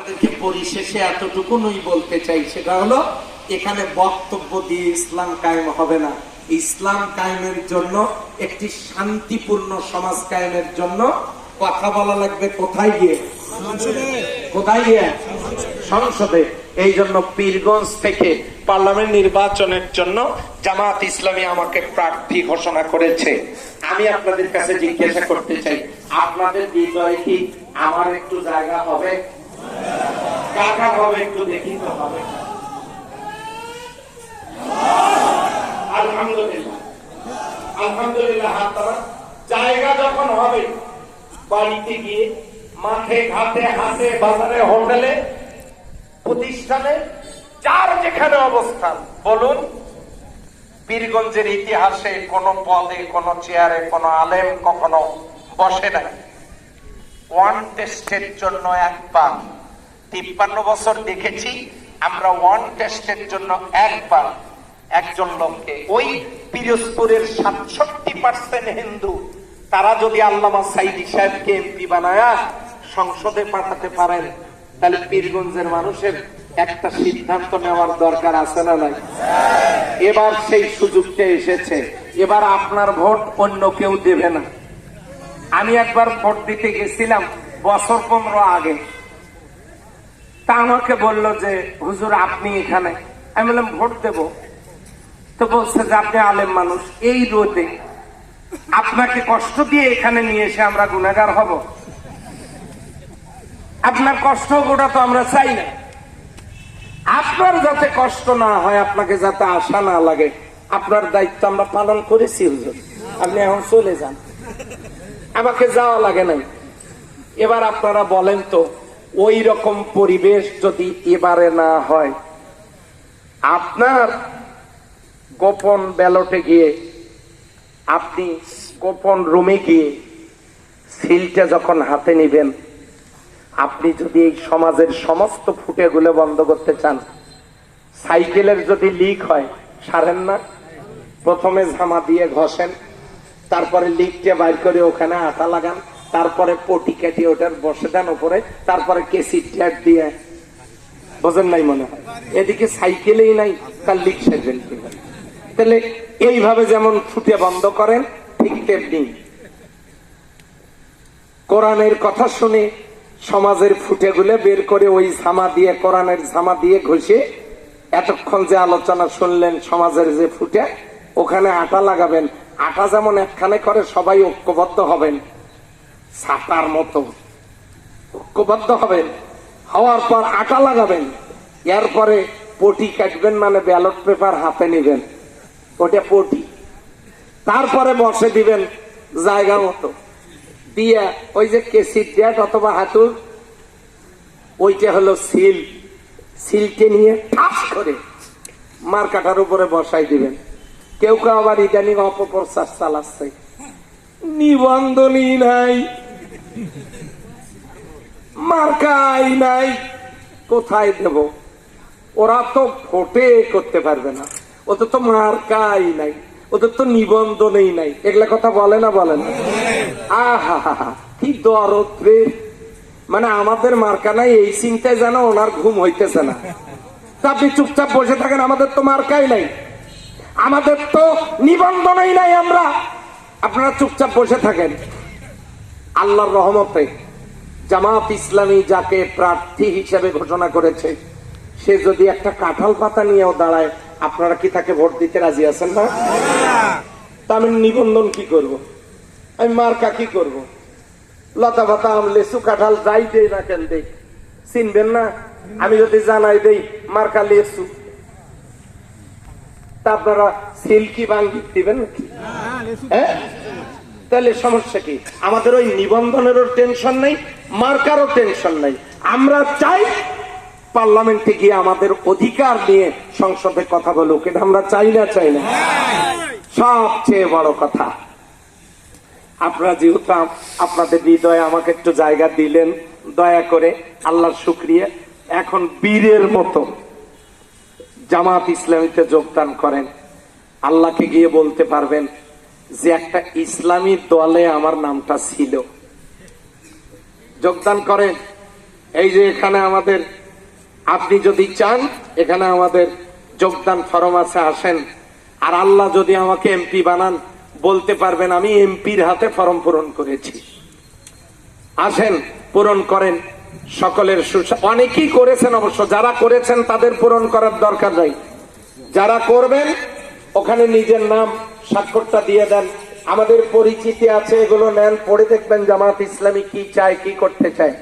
তাদেরকে পরিশেষে এতটুকুনই বলতে চাই, সেটা হলো এখানে বক্তব্য দিয়ে ইসলাম কায়েম হবে না। ইসলাম কায়েমের জন্য, একটি শান্তিপূর্ণ সমাজ কায়েমের জন্য কথা বলা লাগবে কোথায় গিয়ে? কোথায় গিয়ে? সংসদে। এই জন্য পীরগঞ্জ থেকে পার্লামেন্ট নির্বাচনের জন্য জামাত ইসলামী আমাকে প্রার্থী ঘোষণা করেছে। আমি আপনাদের কাছে জিজ্ঞাসা করতে চাই, আপনাদের বিজয় কি? আমার একটু জায়গা হবে। কাকা হবে একটু দেখি তো হবে। আলহামদুলিল্লাহ। আলহামদুলিল্লাহ, হাত জায়গা যখন হবে, বাড়িতে গিয়ে মাঠে, ঘাটে, হাটে, বাজারে, হোটেলে, প্রতিষ্ঠানে, যার যেখানে অবস্থান, বলুন বীরগঞ্জের ইতিহাসে কোন পদে, কোন চেয়ারে, কোন আলেম কখনো বসে নাই। ওয়ান টেস্টের জন্য একবার তিপ্পান্ন বছর দেখেছি, আমরা ওয়ান টেস্টের জন্য একবার একজন লোককে, ওই পিরোজপুরের সাতষট্টি পার্সেন্ট হিন্দু, তারা যদি আল্লামা সাইদি সাহেবকে এমপি বানায়া সংসদে পাঠাতে পারেন, তাহলে পীরগঞ্জের মানুষের একটা সিদ্ধান্ত নেওয়ার দরকার আছে না নাই? এবার সেই সুযোগটা এসেছে। এবার আপনার ভোট অন্য কেউ দেবে না। আমি একবার ভোট দিতে গেছিলাম বছর পনেরো আগে। তা আমাকে বলল যে, হুজুর, আপনি এখানে? আমি বললাম, ভোট দেব। তো বলছে যে, আপনি আলেম মানুষ, এই রোদে আপনাকে কষ্ট দিয়ে এখানে নিয়ে এসে আমরা গুণাগার হব। আপনার কষ্ট ওটা তো আমরা চাই না। আপনার যাতে কষ্ট না হয়, আপনাকে যাতে আশা না লাগে, আপনার দায়িত্ব আমরা পালন করেছি, হুজুর। আপনি এখন চলে যান। আমাকে যাওয়া লাগে নাই। এবার আপনারা বলেন তো ওই রকম পরিবেশ যদি এবারে না হয়, আপনার গোপন ব্যালটে গিয়ে, আপনি গোপন রুমে গিয়ে সিলটা যখন হাতে নিবেন, আপনি যদি এই সমাজের সমস্ত ফুটেগুলো বন্ধ করতে চান, সাইকেলের যদি লিক হয়, সারেন না? প্রথমে ঝামা দিয়ে ঘষেন, তারপরে লিকটা বাইর করে ওখানে আটা লাগান। তারপরে পটি কেটে ওটার বসে দেন উপরে তারপরে কেসি ট্যাগ দিয়ে। বোঝেন নাই মনে হয়? এদিকে সাইকেলেই নাই, তার লিক সাইকেল তাহলে এইভাবে যেমন ফুটে বন্ধ করেন, ঠিক তেমনি। কোরআনের কথা শুনে সমাজের ফুটে গুলে বের করে ওই ঝামা দিয়ে, কোরআনের ঝামা দিয়ে ঘষে এতক্ষণ যে আলোচনা শুনলেন সমাজের যে ফুটে, ওখানে আটা লাগাবেন। আটা যেমন একখানে করে সবাই ঐক্যবদ্ধ হবেন। ছাতার মতো। ঐক্যবদ্ধ হবেন। হওয়ার পর আটা লাগাবেন। এরপরে পটি কাটবেন মানে ব্যালট পেপার হাতে নেবেন। ওটা পটি। তারপরে বসে দিবেন জায়গা মতো। দিয়া ওই যে কেসির ডেট অথবা হাতুর, ওইটা হলো সিল। সিলকে নিয়ে ঠাস করে মার কাটার উপরে বসাই দিবেন। কেউ কেউ আবার ইদানিং অপপ্রচার চালাচ্ছে। নিবন্ধনই নাই। মার্কাই নাই, কোথায় দেব? ওরা তো ভোটে করতে পারবে না। ওদের তো মার্কাই নাই, ওদের তো নিবন্ধনই নাই। এগুলা কথা বলে না বলে না। আহা কি মানে আমাদের মার্কা নাই, এই চিন্তায় যেন ওনার ঘুম হইতেছে না। আপনি চুপচাপ বসে থাকেন, আমাদের তো মার্কাই নাই। আমাদের তো নিবন্ধনই নাই আমরা। আপনারা চুপচাপ বসে থাকেন। আল্লাহর রহমতে জামাত ইসলামী যাকে প্রার্থী হিসেবে ঘোষণা করেছে সে যদি একটা কাঁঠাল পাতা নিয়েও দাঁড়ায় আপনারা কি তাকে ভোট দিতে রাজি আছেন না? তা আমি নিবন্ধন কি করব। আমি মার্কা কি করব। লতা পাতা আম লেসু কাঁঠাল যাই দেই না কেন দেই? চিনবেন না? আমি যদি জানাই দেই মার্কা লেসু তা আপনারা সিল্কি ভাঙ্গি দিবেন নাকি? হ্যাঁ? তাহলে সমস্যা কি? আমাদের ওই নিবন্ধনেরও টেনশন নেই, মার্কারও টেনশন নেই। আমরা চাই পার্লামেন্টে গিয়ে আমাদের অধিকার নিয়ে সংসদে কথা বলুক, এটা আমরা চাই না চাই না। সবচেয়ে বড় কথা, আপনারা যেহেতু আপনাদের হৃদয়ে আমাকে একটু জায়গা দিলেন, দয়া করে আল্লাহর শুক্রিয়া। এখন বীরের মতো জামাত ইসলামীতে যোগদান করেন, আল্লাহকে গিয়ে বলতে পারবেন যে একটা ইসলামী দলে আমার নামটা ছিল। যোগদান করেন। এই যে এখানে আমাদের, আপনি যদি চান, এখানে আমাদের যোগদান ফরম আছে, আসেন। আর আল্লাহ যদি আমাকে এমপি বানান, বলতে পারবেন, আমি এমপির হাতে ফরম পূরণ করেছি। আসেন, পূরণ করেন। সকলের অনেকেই করেছেন অবশ্য, যারা করেছেন তাদের পূরণ করার দরকার নাই। যারা করবেন, ওখানে নিজের নাম স্বাক্ষরটা দিয়ে দেন। আমাদের পরিচিতি আছে, এগুলো নেন, পড়ে দেখবেন জামাত ইসলামী কি চায়, কি করতে চায়।